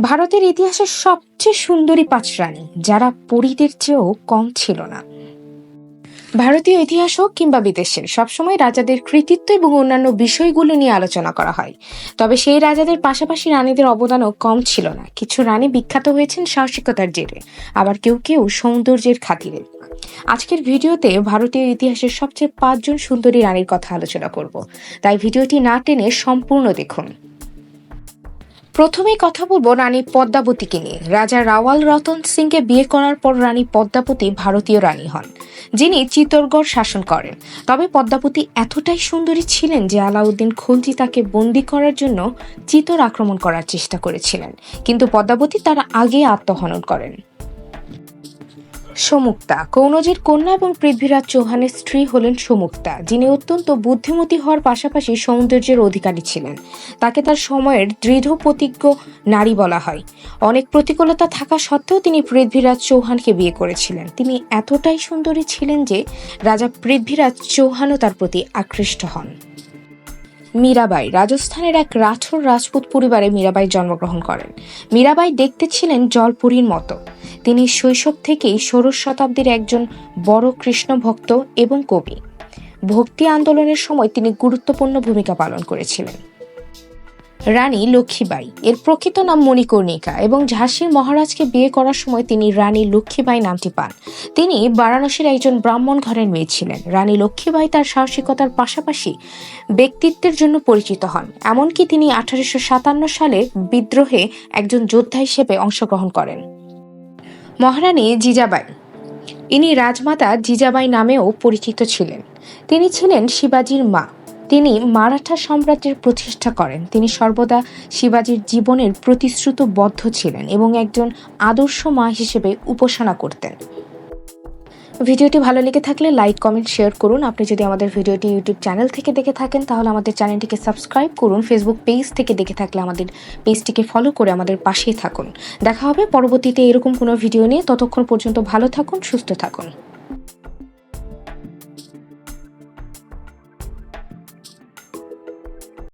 ভারতের ইতিহাসের সবচেয়ে সুন্দরী পাঁচ রানী, যারা পরীদের চেয়েও কম ছিল না। ভারতীয় ইতিহাস হোক কিংবা বিদেশের, সবসময় রাজাদের কৃতিত্ব এবং অন্যান্য বিষয়গুলো নিয়ে আলোচনা করা হয়। তবে সেই রাজাদের পাশাপাশি রানীদের অবদানও কম ছিল না। কিছু রানী বিখ্যাত হয়েছেন সাহসিকতার জেরে, আবার কেউ কেউ সৌন্দর্যের খাতিরে। আজকের ভিডিওতে ভারতীয় ইতিহাসের সবচেয়ে পাঁচজন সুন্দরী রানীর কথা আলোচনা করব। তাই ভিডিওটি না টেনে সম্পূর্ণ দেখুন। প্রথমেই কথা বলব রানী পদ্মাবতীকে নিয়ে। রাজা রাওয়াল রতন সিংকে বিয়ে করার পর রানী পদ্মাবতী ভারতীয় রানী হন, যিনি চিত্তরগড় শাসন করেন। তবে পদ্মাবতী এতটাই সুন্দরী ছিলেন যে আলাউদ্দিন খলজি তাকে বন্দি করার জন্য চিতর আক্রমণ করার চেষ্টা করেছিলেন। কিন্তু পদ্মাবতী তার আগে আত্মহনন করেন। সমুক্তা। কৌনজের কন্যা এবং পৃথ্বীরাজ চৌহানের স্ত্রী হলেন সমুক্তা, যিনি অত্যন্ত বুদ্ধিমতী হওয়ার পাশাপাশি সৌন্দর্যের অধিকারী ছিলেন। তাকে তার সময়ের দৃঢ় প্রতিজ্ঞ নারী বলা হয়। অনেক প্রতিকূলতা থাকা সত্ত্বেও তিনি পৃথ্বীরাজ চৌহানকে বিয়ে করেছিলেন। তিনি এতটাই সুন্দরী ছিলেন যে রাজা পৃথ্বীরাজ চৌহানও তার প্রতি আকৃষ্ট হন। মীরাবাই রাজস্থানের এক রাঠোর রাজপুত পরিবারে মীরাবাই জন্মগ্রহণ করেন। মীরাবাই দেখতে ছিলেন জলপুরীর মতো। তিনি শৈশব থেকেই ষোড়শ শতাব্দীর একজন বড় কৃষ্ণ ভক্ত এবং কবি। ভক্তি আন্দোলনের সময় তিনি গুরুত্বপূর্ণ ভূমিকা পালন করেছিলেন। রানী লক্ষ্মীবাই এর প্রকৃত নাম মণিকর্ণিকা এবং ঝাঁসির মহারাজকে বিয়ে করার সময় তিনি রানী লক্ষ্মীবাই নামটি পান। তিনি বারাণসীর একজন ব্রাহ্মণ ঘরের মেয়ে ছিলেন। রানী লক্ষ্মীবাই তার সাহসিকতার পাশাপাশি ব্যক্তিত্বের জন্য পরিচিত হন। এমনকি তিনি আঠারোশো সাতান্ন সালে বিদ্রোহে একজন যোদ্ধা হিসেবে অংশগ্রহণ করেন। মহারানী জিজাবাই ইনি রাজমাতা জিজাবাই নামেও পরিচিত ছিলেন। তিনি ছিলেন শিবাজির মা। তিনি মারাঠা সাম্রাজ্যের প্রতিষ্ঠা করেন। তিনি সর্বদা শিবাজির জীবনের প্রতিশ্রুতবদ্ধ ছিলেন এবং একজন আদর্শ মা হিসেবে উপাসনা করতেন। ভিডিওটি ভালো লেগে থাকলে লাইক, কমেন্ট, শেয়ার করুন। আপনি যদি আমাদের ভিডিওটি ইউটিউব চ্যানেল থেকে দেখে থাকেন, তাহলে আমাদের চ্যানেলটিকে সাবস্ক্রাইব করুন। ফেসবুক পেজ থেকে দেখে থাকলে আমাদের পেজটিকে ফলো করে আমাদের পাশেই থাকুন। দেখা হবে পরবর্তীতে এরকম কোনো ভিডিও নিয়ে। ততক্ষণ পর্যন্ত ভালো থাকুন, সুস্থ থাকুন।